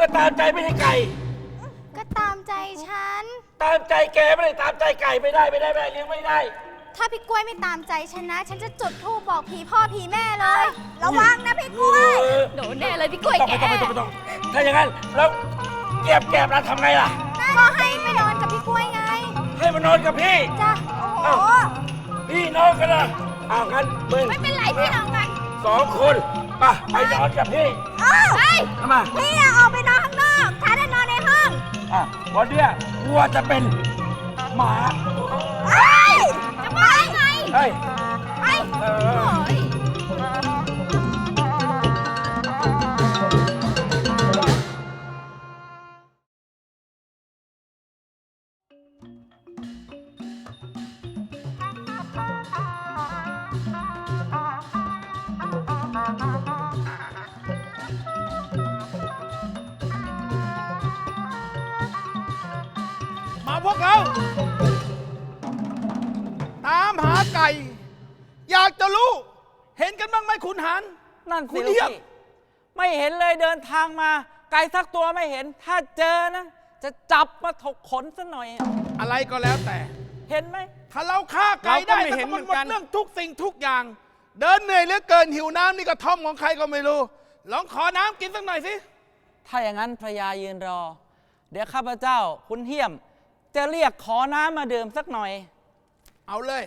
ก็ตามใจไม่ใช่ไก่ ก็ตามใจฉัน ตามใจแกไม่ได้ตามใจไก่ไม่ได้ไม่ได้ไม่ได้เลี้ยงไม่ได้ ถ้าพี่กล้วยไม่ตามใจฉันนะ ฉันจะจุดธูปบอกผีพ่อผีแม่เลย ระวังนะพี่กล้วยเออ โดนแน่เลยพี่กล้วยต้องแกไม่ต้องไม่ต้องไม่ต้องถ้าอย่างนั้นแล้วแก็บแก็บเราทำไงล่ะ ก็ให้ไปนอนกับพี่กล้วยไง ให้มันนอนกับพี่ จ้ะ โอ้โหพี่น้องกันนะอ้าวงั้นมึงไม่เป็นไรพี่น้องกัน สองคน ไปไปนอนกับพี่ เอ้าไปทำไม พี่อะออกไปนอนข้างนอกฉันจะนอนในห้องอะวันเนี้ยวัวจะเป็นหมา เอ้ยจะไปไง เฮ้ย ไปเอโอ้อย เราตามหาไก่ อยากจะรู้ เห็นกันบ้างไหมขุนหาร นั่นคุสิณลูกเทียบพี่ไม่เห็นเลยเดินทางมา ไก่สักตัวไม่เห็น ถ้าเจอนะ จะจับมาถกขนซะหน่อย อะไรก็แล้วแต่ เห็นไหม ถ้าเราฆ่าไก่ได้เราก็ไม่เห็นแต่เหมือนกัน เรื่องทุกสิ่งทุกอย่าง เดินเหนื่อยเหลือเกินหิวน้ำนี่กระท่อมของใครก็ไม่รู้ ลองขอน้ำกินสักหน่อยสิ ถ้าอย่างนั้นพระยายืนรอ เดี๋ยวข้าพเจ้าคุณเฮียม จะเรียกขอน้ำมาดื่มสักหน่อย เอาเลย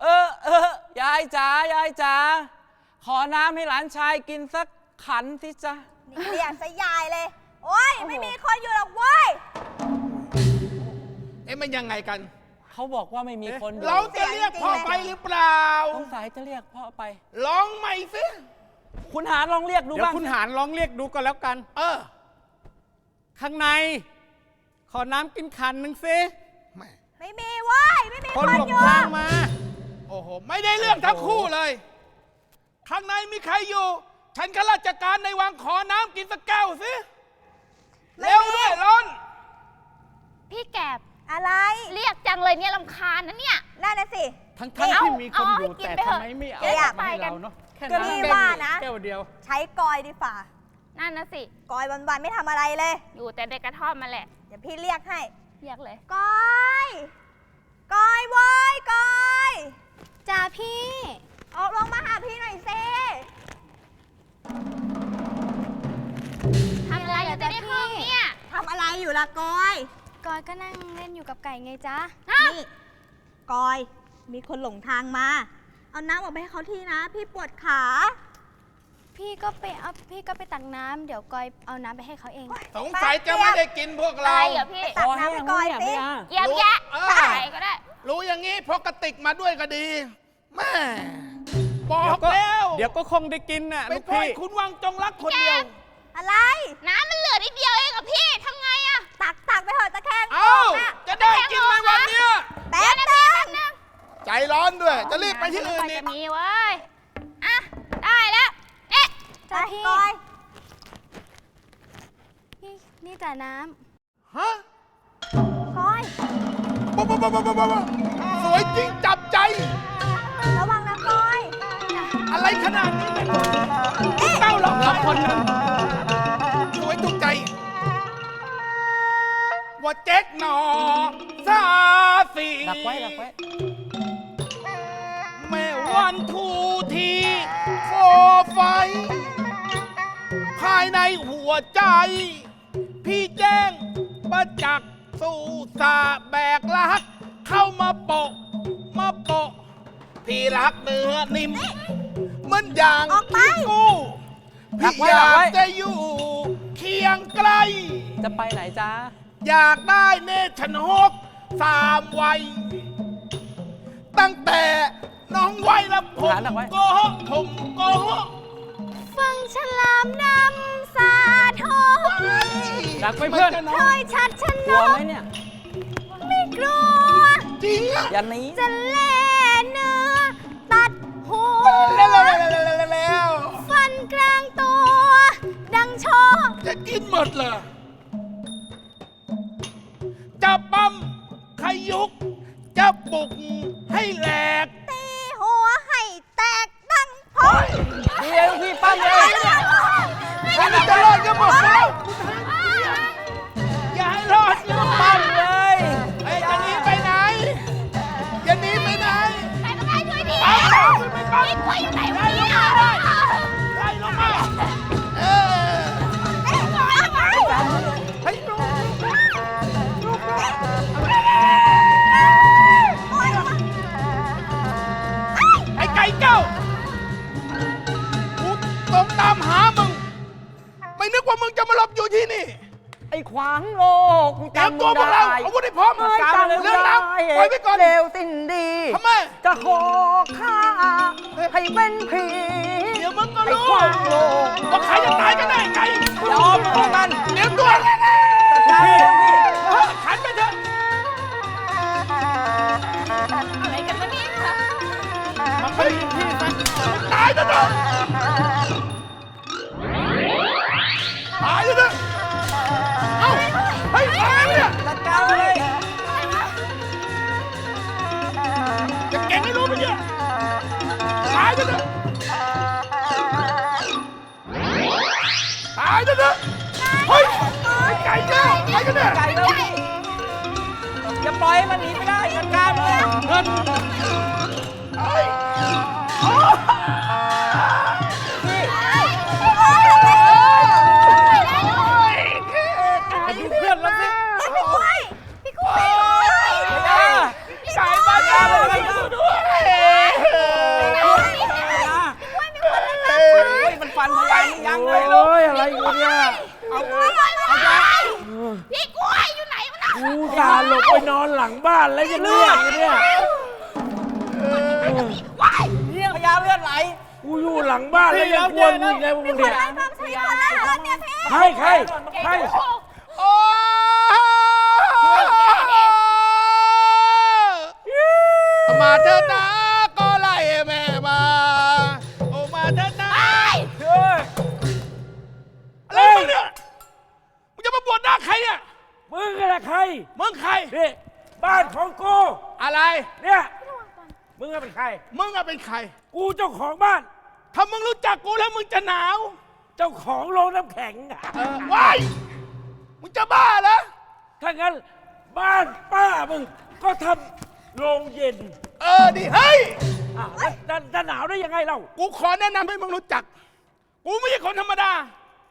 เออเออยายจ๋ายายจ๋าขอน้ำให้หลานชายกินสักขันสิจ๊ะนี่เรียกซะยายเลย โอ้ย ไม่มีคนอยู่หรอกเว้ย เอ๊ะมันยังไงกัน เขาบอกว่าไม่มีคนอยู่เราจะเรียกพ่อไปหรือเปล่า สงสัยจะเรียกพ่อไปลองใหม่สิคุณหารลองเรียกดูเดี๋ยวบ้างคุณหารลองเรียกดูก็แล้วกัน เออ ข้างใน ขอน้ำกินขันหนึ่งสิแม่ไม่มีเว้ยไม่มีคคนนหลงอยู่ทางมา โอ้โห ไม่ได้เรื่องทั้งคู่เลย ข้างในมีใครอยู่ ฉันข้าราชการในวังขอน้ำกินสักแก้วสิเร็วด้วยร้อน พี่แกบอะไรเรียกจังเลยเนี่ยลำคาญนะเนี่ย นั่นน่ะสิ ทั้งทั้งเอาที่มีคนเอาอยู่ให้กินแต่ไปเถทำอะไมไม่เอาแกอยากมาให้ไปกัน เราเนาะแค่ก็นั้นนี่แก้วว่านะ แก้วเดียว ใช้กอยดีฝ่านั่นนะสิ กอยวันๆไม่ทำอะไรเลย อยู่แต่ในกระท่อมมาแหละ เดี๋ยวพี่เรียกให้เรียกเลยกอยกอยเว้ยกอยจ้าพี่ออกลงมาหาพี่หน่อยสิทำอะไรอยู่แต่ในห้องเนี่ยทำอะไรอยู่ล่ะกอยกอยก็นั่งเล่นอยู่กับไก่ไงจ๊ะนี่กอย มีคนหลงทางมา เอาน้ำออกไปให้เขาทีนะ พี่ปวดขา พี่ก็ไปเอาพี่ก็ไปตักน้ำเดี๋ยวกอยเอาน้ำไปให้เขาเอง สงสัยจะไม่ได้กินพวกอะเราไรเหรอพี่ตักน้ำให้กอยสิ เยี่ยมแยะเออใส่ก็ได้ รู้อย่างนี้พกกระติกมาด้วยก็ดีแม่บอเดี๋ยวกก็แล้วเดี๋ยวก็คงได้กินน่ะเป็ลูนกเพราะพี่ คุณวังจงรักคนเดียว อะไร น้ำมันเหลือนิดเดียวเองอะพี่ทำไงอะตักตักไปเถอะตะแคงเอ้า น่ะจะได้กินไหมวันเนี้ยแป๊บนึงใจร้อนด้วย จะรีบไปที่อื่นกอีจะกมีเว้ย อะ ได้แล้วเอ๊ะไป จ้าพี่กอยพี่นี่จ่าน้ฮะกอย บ๊ะบ๊ะบ๊ะบ๊ะบ๊ะบ๊ะสวยจริงจับใจ ระวังนะกอยอะไรขนาดนี้เต้าหรอกเราคนหนึ่งสวยถูกใจ ว่าเจ๊กหนอซาสีดักไว้ดักไว้ แม่วันทูทีโฟไฟ ภายในหัวใจ พี่แจ้งประจักษ์สู่สาแบกรัก เข้ามาโปะ มาโปะ พี่รักเนื้อนิ่มเหมันอย่างออกไป ที่กู้ดัพี่กไว้อดักยากไว้ จะอยู่ เคียงใกล้ จะไปไหนจ้าอยากได้เนชนกสามวัย ตั้งแต่น้องวัยละผมหาดักไว้โกหกผมโกหกำ ฟังฉลามนำสาทอดักไว้เพื่อนมัจะเคยชัดชกลัวนไหมกเนี่ย ไม่กลัว จริงอะอย่าหนีจะแล่เนื้อตัดหัว แล้วแล้วแล้วแล้วแล้วแล้วฟันกลางตัว ดังโชกจะกินหมดเหรอจะปั๊มขยุก จะบุกให้แหลก อ ปล่อยไปก่อน เลวสิ้นดี ทำไม จะขอข้าให้เป็นผีเดี๋ยวมึงก็ไอ้รู้ขวางโลกว่าใครจะตายกันแน่ไก่ยอมพวกมันเตรียมตัวเลยนะขันไปเถอะอะไรกันวะเนี่ยมันไม่มีที่ไปตายซะเถอะ งให้รู้ไหมเนี่ยตายซะเถอะตายซะเถอะเฮ้ยไอ้ไก่แก้วไอ้กันเนี่ยไก่แล้วพี่อย่าปล่อยให้มันหนีไปได้จัดการเลยเงินเฮ้ย บไปนอนหลังบ้านแล้วยังเลือดอยู่เนี่ยเรียกพยานเลือดไหลกูอยู่หลังบ้านแล้วยังกวนมึงไงพวกมึงเนี่ยไอ้ความใช่คนละเหรอเนี่ยพี่ใครใคร บ้านของกู อะไร เนี่ย มึงอะเป็นใคร มึงอะเป็นใคร กูเจ้าของบ้าน ถ้ามึงรู้จักกูแล้วมึงจะหนาว เจ้าของโรงน้ำแข็งอะเออว้ายมึงจะบ้าเหรอ ถ้างั้นบ้านป้ามึงก็ทำโรงเย็นเออดิเฮ้ย อะแล้วจะจะหนาวได้ยังไงเล่า กูขอแนะนำให้มึงรู้จัก กูไม่ใช่คนธรรมดา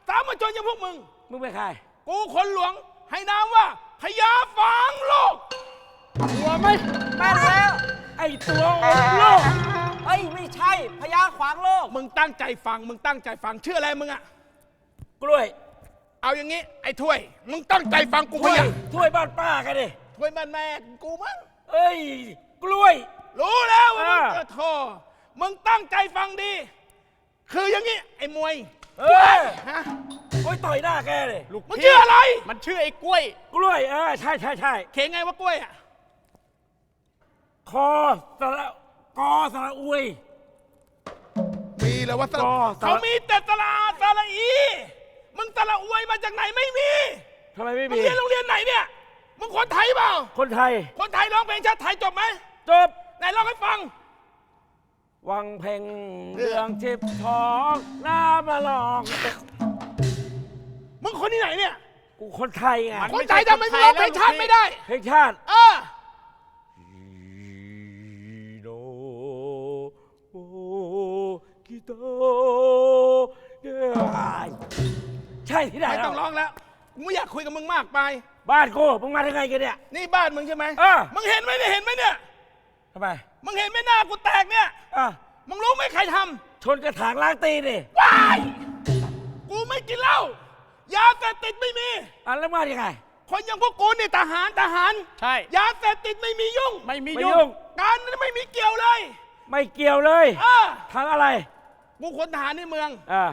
สามัญชนอย่างพวกมึง มึงเป็นใคร กูคนหลวง ให้นามว่าพญาฟางโลก หัวไม่แม่นแล้ว ไอตัวองค์โลก เอ้ยไม่ใช่พญาขวางโลก มึงตั้งใจฟัง มึงตั้งใจฟังชื่ออะไรมึงอะกล้วยเอาอย่างงี้ ไอ้ถ้วย มึงตั้งใจฟังกูถ้พวยยาถ้วยบ้านป้ากันดิถ้วยมันแม่กูมั้ง เอ้ย กล้วย รู้แล้วว่ามึงอ่าเออโทมึงตั้งใจฟังดี คืออย่างงี้ ไอ้มวยเอ้ยฮะโอ้ยต่อยหน้าแกเลยลูกมึงพี่ชื่ออะไร มันชื่อไอ้กล้วย กล้วยเออใช่ใช่ใช่เขงไงว่ากล้วยอะ คอสระกอสระอวยมีแล้วว่าสระก็สระเขามีแต่สระอาสระอี มึงสระอวยมาจากไหนไม่มี ทำไมไม่มึงมี เรียนโรงเรียนไหนเนี่ย มึงคนไทยเปล่า คนไทย คนไทยร้องเพลงชาติไทยจบไหมจบ ไหนร้องให้ฟัง วังเพ่งเรืองทิพย์ทองน้ำมาลอง มึงคนที่ไหนเนี่ย กูคนไทยไงมันคนไทยทำไมมึงร้องเพลงชาติไม่ได้ เพลงชาติ เออ กิโตเดยใช่ที่ไหนไม่แล้ต้วองร้องแล้วกูไม่อยากคุยกับมึงมากไป บ้านกูมึงมาได้ไงกันเนี่ย นี่บ้านมึงใช่ไหมเออมึงเห็นไหมเนี่ยเห็นไหมเนี่ยทำไมมึงเห็นไหมหน้ากูแตกเนี่ยอะมึงรู้ไหมใครทชนกระถางล้างตีนดิำว้ายกูไม่กินเหล้ายาเสพติดไม่มีอะแล้วมายังไงคนอย่างพวกกูนี่ทหารทหารใช่ยาเสพติดไม่มียุ่ง ไม่มีไม่ยุ่ยุ่งงการนั้นไม่มีเกี่ยวเลย ไม่เกี่ยวเลยเออทางอะไร กูคนทหารในเมือง อ่า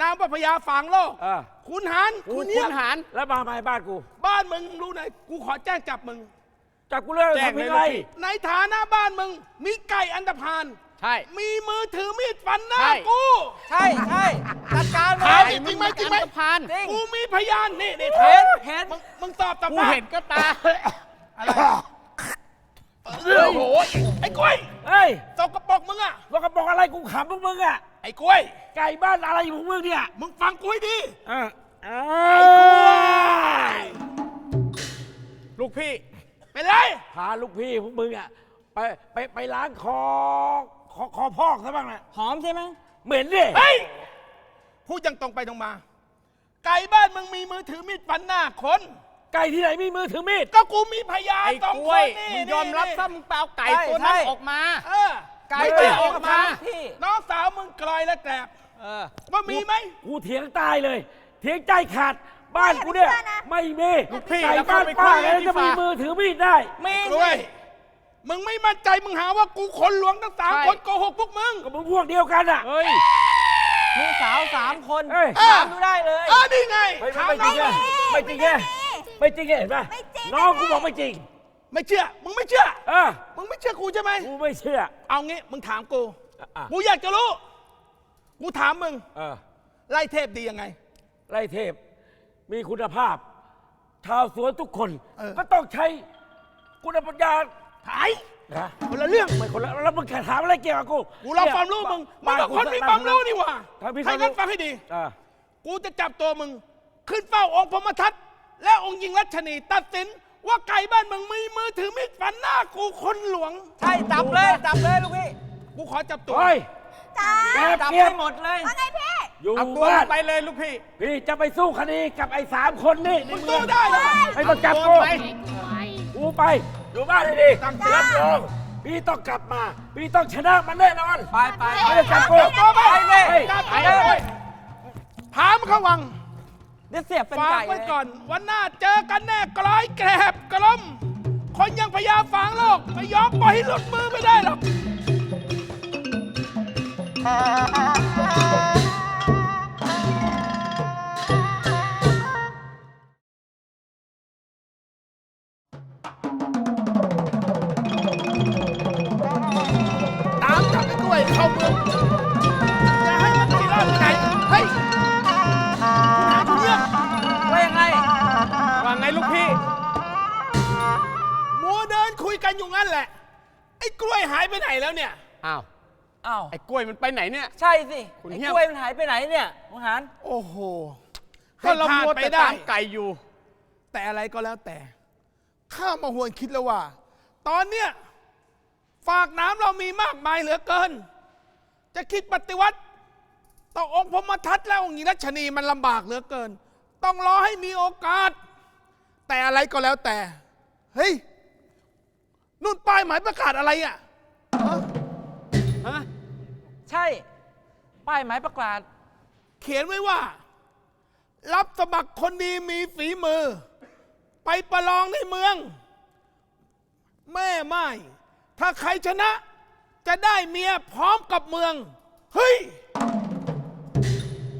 นามว่าพญาฝางโลก อ่าคุณหารกูคุณคุเนียณหารแล้วมาไหมบ้านกูบ้านมึงรู้ไหนกูขอแจ้งจับมึง จับกูเรื่องแจ้งทำเลยยังไงลูกพี่ในฐานะบ้านมึง มีไก่อันดพานใช่ มีมือถือมีดฟันหน้าใช่ กูใช่ใช่จัดการเลถามยจริงไหมจริงไหมอันธพาลจริงกูมีพยานนี่นี่เห็นเห็น มึงมึงตอบตามกูบ้าเห็นก็ตาโอ้โหไอ้กล้วยเฮ้ย ตกกระปรกมึงอะว่ากระบอกอะไรกูขำพวกมึงอะ ไอ้กล้วย ไก่บ้านอะไรอยู่ของมึงเนี่ยมึงฟังกูให้ดีอ่าอ่าไอ้กล้วยลูกพี่ไปเลยพาลูกพี่พวกมึงอะไปไปไปล้างคอคอคอพอกซะบ้างนะหอมใช่ไหมเหม็นดิเฮ้ย พูดอยังตรงไปตรงมา ไก่บ้านมึงมีมือถือมีดฟันหน้าคน ไก่ที่ไหนมีมือถือมีดก็กูมีพยานไอ้สองกคล้วยนนี่มึงยอมรับนี่ซะมึงเปล่าไก่ใช่ตัวใช่นั้นออกมา เออ ไก่ไม่ไม่ใช่ออกมา พี่น้องสาวมึงกลอยและแกลบเออว่ามีไหมกูเถียงตายเลย เถียงใจขาด บ้านกูเนี่ย ไม่มีลูกพี่ไก่แล้วบ้านเข้าไปป้าคุยเลยที่จะมีฝามืมือถือมีดได้มีกล้วยมึงไม่มั่นใจมึงหาว่ากูคนหลวงทั้งสามคนโกหกพวกมึงก็มึงพวกเดียวกันอะเฮ้ยมีสาวสามคนเอ้ยถามดูได้เลยเออนี่ไงไม่ถามไม่จน้ริองงไงไม่จริงไงไม่จริงไงเห็นปะไม่จริงน้องไม่จริงกูบอกไม่จริง ไม่เชื่อ มึงไม่เชื่อ เออมึงไม่เชื่อกูใช่ไหม กูไม่เชื่อ เอางี้มึงถามกู อะกูอยากจะรู้ กูถามมึง เออไล่เทพดียังไง ไล่เทพ มีคุณภาพ ชาวสวนทุกคน เออ ก็ต้องใช้คุณปัญญาหายนะคนละเรื่อง ไม่คนละแล้วมึงแค่ถามอะไรเกี่ยวกับกูกูรอความรู้มึงมึงก็คนมีความรู้นี่หว่าถ้ามีคให้วามกันรู้ฟังให้ดี อ่ากูจะจับตัวมึง ขึ้นเฝ้าองค์พรหมทัตและองค์หญิงรัชนี ตัดสิน ว่าไก่บ้านมึงมีมือถือมีดฟันหน้ากูคนหลวง ใช่จับเลยจับเลยลูกพี่กูขอจับตัว เฮ้ย จ้าแก จับเกียให้บหมดเลย ว่าไงพี่อยู่เอาตัวบ้านไปเลยลูกพี่พี่จะไปสู้คดีกับไอ้สามคนนี่ในมึงเมืสู้องได้เหรอไม่ต้องจับเอากูตัวไปกูไป อยู่บ้านให้ดีตั้งใจรับรองพี่ต้องกลับมา พี่ต้องชนะมันแน่นอน ไปไปไม่ได้จับกูตัวไปไปเลยจับไปไปเลเลยยพามเข้าวัง เดี๋ยวเสียบเป็นฝากไก่ไว้เลยก่อน วันหน้าเจอกันแน่กร้อยแกรบกระล่อมคนยังพยายามฝังโลก ไม่ยอมปล่อยให้หลุดมือไม่ได้หรอกต อ้าวไอ้กล้วยมันไปไหนเนี่ย ใช่สิคุณไอ้เหี้ย กล้วยมันหายไปไหนเนี่ยมงหารโอ้โหก็เราให้พลมัวดไปแต่ได้ตามไก่อยู่ แต่อะไรก็แล้วแต่ ข้ามาหวนคิดแล้วว่า ตอนเนี้ยฝากน้ำเรามีมากมายเหลือเกิน จะคิดปฏิวัติ ต่อองค์พรหมทัตและองค์หญิงรัชนีมันลำบากเหลือเกิน ต้องรอให้มีโอกาส แต่อะไรก็แล้วแต่ เฮ้ยนู่นป้ายหมายประกาศอะไรอะฮะฮะ ใช่ ป้ายหมายประกาศ เขียนไว้ว่า รับสมัครคนดีมีฝีมือ ไปประลองในเมือง แม่ไม่ ถ้าใครชนะ จะได้เมียพร้อมกับเมือง เฮ้ย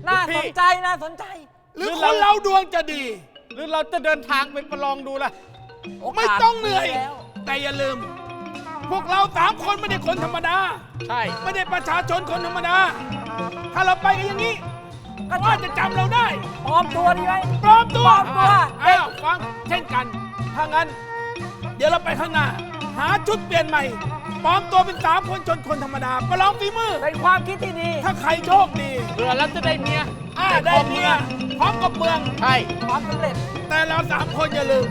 น่าลูกพี่สนใจน่าสนใจ หรือหรือคเรานเราดวงจะดี หรือเราจะเดินทางไปประลองดูล่ะโอกาสไม่ต้องเหนื่อยมีแล้ว แต่อย่าลืม พวกเราสามคนไม่ได้คนธรรมดา ใช่ ไม่ได้ประชาชนคนธรรมดา ถ้าเราไปกันอย่างนี้ก็ว่าจะจำเราได้ ปลอมตัวดีไหม ปลอมตัวปลอมตัว อ้าวฟังเช่นกัน ถ้างั้น เดี๋ยวเราไปข้างหน้า หาชุดเปลี่ยนใหม่ ปลอมตัวเป็นสามคนชนคนธรรมดา ประลองฝีมือ เป็นความคิดที่ดี ถ้าใครโชคดีเผื่อเราจะได้เมียอ่าได้เมียพร้อมกับเมือง ใช่ ความสำเร็จ แต่เราสามคนอย่าลืม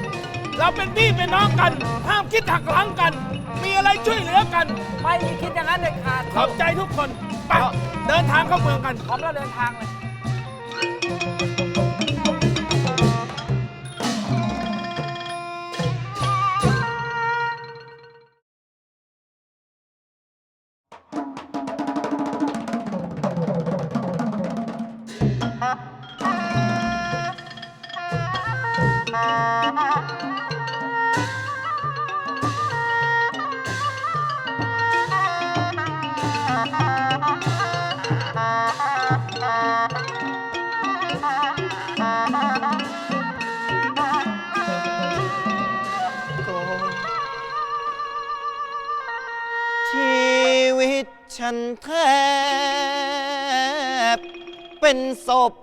เราเป็นพี่เป็นน้องกัน ห้ามคิดหักหลังกัน มีอะไรช่วยเหลือกัน ไม่มีคิดอย่างนั้นเด็ดขาดขอบใจทุกคน ไป เดินทางเข้าเมืองกัน พร้อมแล้วเดินทางเลย ฉันแทบเป็นศพ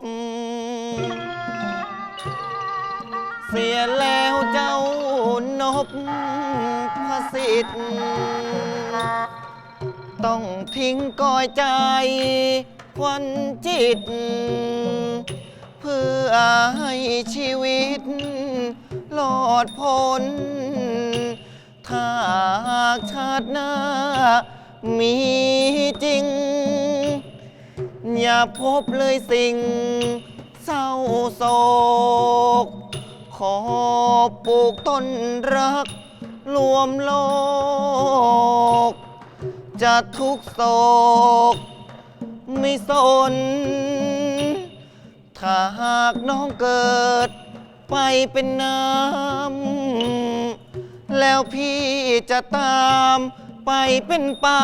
เสียแล้วเจ้านบพระสิทธิ์ต้องทิ้งก้อยใจควันจิต เพื่อให้ชีวิตรอดพ้นถ้าหากชาติหน้า มีจริง อย่าพบเลยสิ่ง เศร้าโศก ขอปลูกต้นรัก รวมโลก จะทุกโศก ไม่สน ถ้าหากน้องเกิด ไปเป็นน้ำ แล้วพี่จะตาม ไปเป็นปลา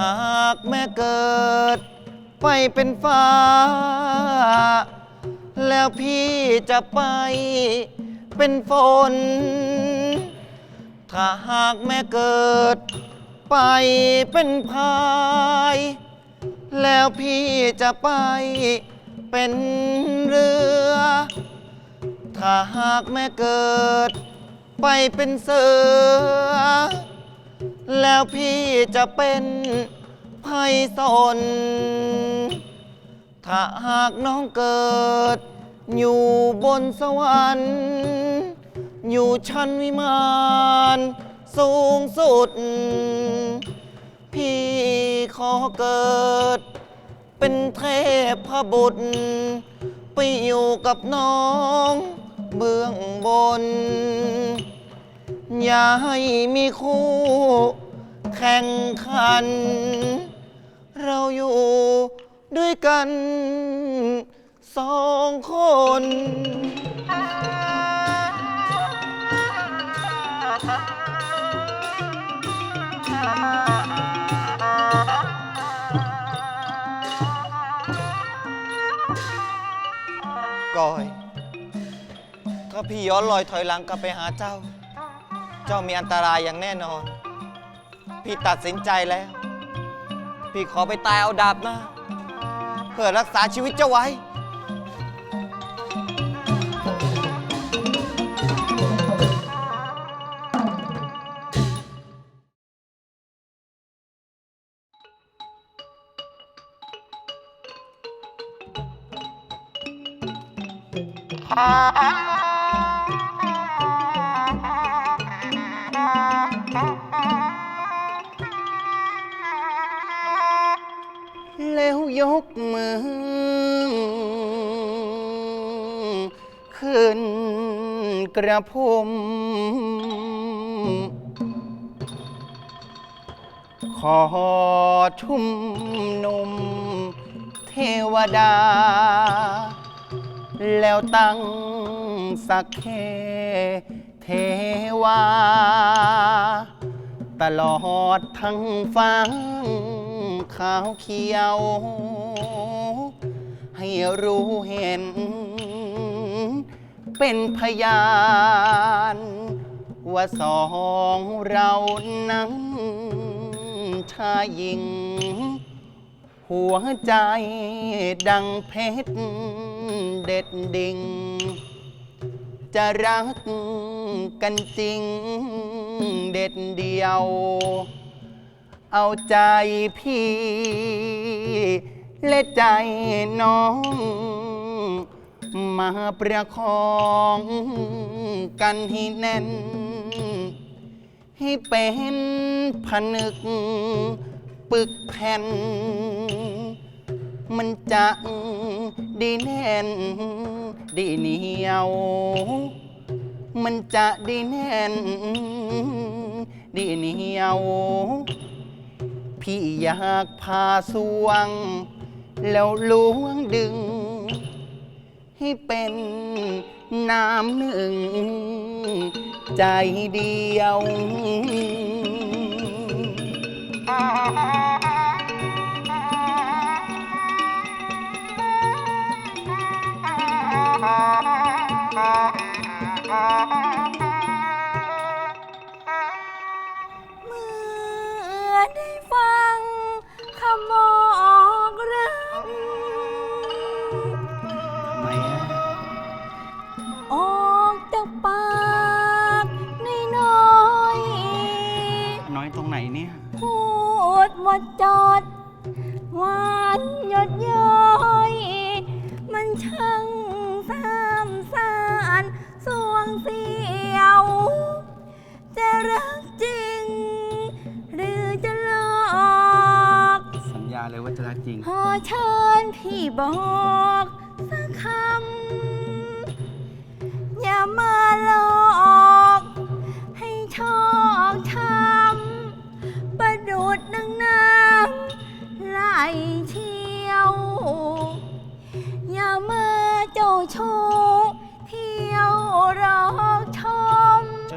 หากแม่เกิด ไปเป็นฟ้า แล้วพี่จะไปเป็นฝน ถ้าหากแม่เกิด ไปเป็นพาย แล้วพี่จะไปเป็นเรือ ถ้าหากแม่เกิด ไปเป็นเสือ แล้วพี่จะเป็นไพศาลถ้าหากน้องเกิด อยู่บนสวรรค์ อยู่ชั้นวิมานสูงสุด พี่ขอเกิด เป็นเทพบุตร ไปอยู่กับน้อง เบื้องบน อย่าให้มีคู่ แข่งขัน เราอยู่ด้วยกันสองคน พี่ย้อนลอยถอยหลังกลับไปหาเจ้า เจ้ามีอันตรายอย่างแน่นอน พี่ตัดสินใจแล้ว พี่ขอไปตายเอาดาบมาเพื่อรักษาชีวิตเจ้าไว้แล้ วยกมือ ขึ้นกระผมขอชุ่มนุมเทวดา แล้วตั้งสักเคเทวา ตลอดทั้งฟัง ขาวเขียว ให้รู้เห็น เป็นพยาน ว่าสองเรานั้นชายหญิง หัวใจดังเพชรเด็ดดิ่ง จะรักกันจริงเด็ดเดียว เอาใจพี่ และใจน้อง มาประคองกันให้แน่น ให้เป็นผนึก ปึกแผ่น มันจะดีแน่น ดีเหนียว มันจะดีแน่น ดีเหนียว พี่อยากพาสวง แล้วล้วงดึง ให้เป็นน้ำหนึ่ง ใจเดียวเคำ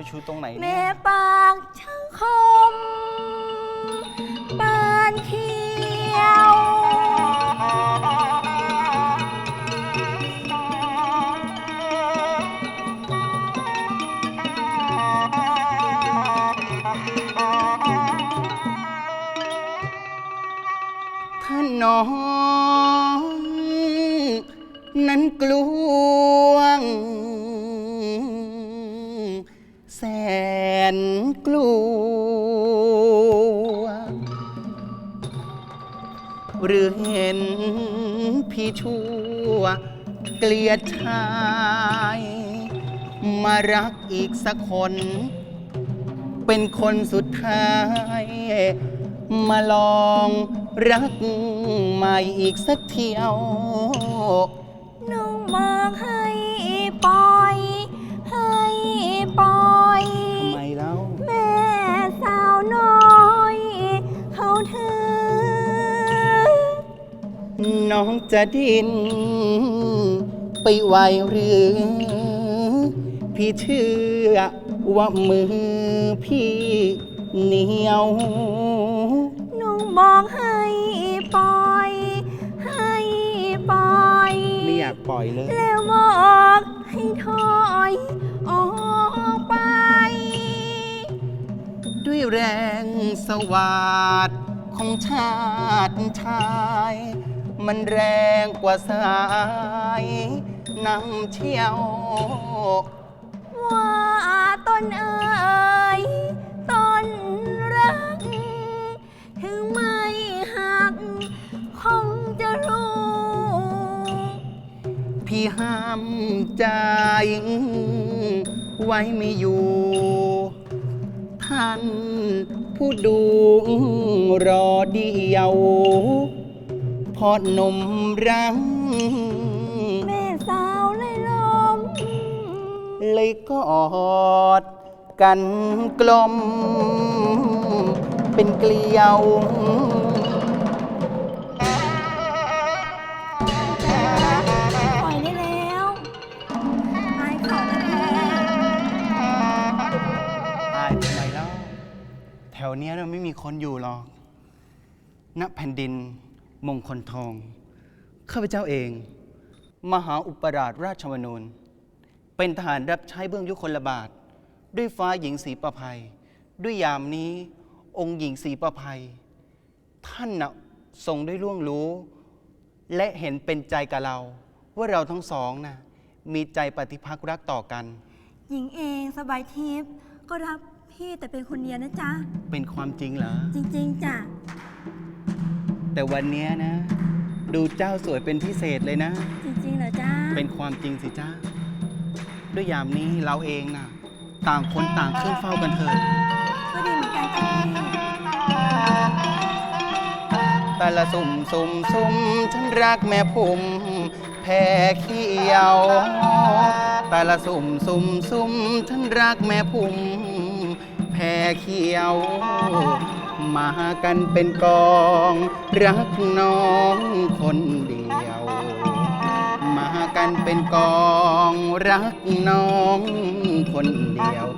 ชูตรงไหนแม่เนี่ยปากช่างคมปานเขียวท่านน้อง นั้นกลั เห็นพี่ชั่ว เกลียดชาย มารักอีกสักคน เป็นคนสุดท้าย มาลองรักใหม่อีกสักเที่ยว น้องมองให้ปอย น้องจะดิ้นไปไหวหรือ พี่เชื่อว่ามือพี่เหนียว น้องมองให้ปล่อย ให้ปล่อย ไม่อยากปล่อยเลย แล้วบอกให้ถอยออกไป ด้วยแรงสวาดของชาติชาย มันแรงกว่าสายนำเที่ยว ว่าต้นเอ่ยต้นรัก ถึงไม่หัก คงจะรู้ พี่ห้ามใจ ไว้ไม่อยู่ ท่านผู้ดูรอเดียว พอหนมรัง แม่สาวเลยลมเลยกอดกันกลม เป็นเกลียว ปล่อยได้แล้วอายเขานะแม่อายทำไมแล้ว แถวเนี้ยน่ะไม่มีคนอยู่หรอกณแผ่นดิน มงคลทอง ข้าพเจ้าเอง มหาอุปราชราชวนูนเป็นทหารรับใช้เบื้องยุคลบาท ด้วยฟ้าหญิงสีประภัย ด้วยยามนี้องค์หญิงสีประภัย ท่านน่ะทรงได้ล่วงรู้ และเห็นเป็นใจกับเรา ว่าเราทั้งสองน่ะมีใจปฏิพักษ์รักต่อกัน หญิงเองสบายทิพย์ก็รับพี่แต่เป็นคนเดียวนะจ๊ะ เป็นความจริงเหรอ จริง ๆจ้ะ แต่วันเนี้ยนะ ดูเจ้าสวยเป็นพิเศษเลยนะ จริงๆเหรอจ๊ะเป็นความจริงสิจ้าด้วยยามนี้เราเองนะต่างคนต่างขึ้นเฝ้ากันเถิดก็ดีเหมือนกันจ้ะพี่แต่ละสุ่มสุ่มสุ่มฉันรักแม่พุ่มแพ่เขียว แต่ละสุ่มสุ่มสุ่มฉันรักแม่พุ่มแพ่เขียว มากันเป็นกอง รักน้องคนเดียว มากันเป็นกอง รักน้องคนเดียว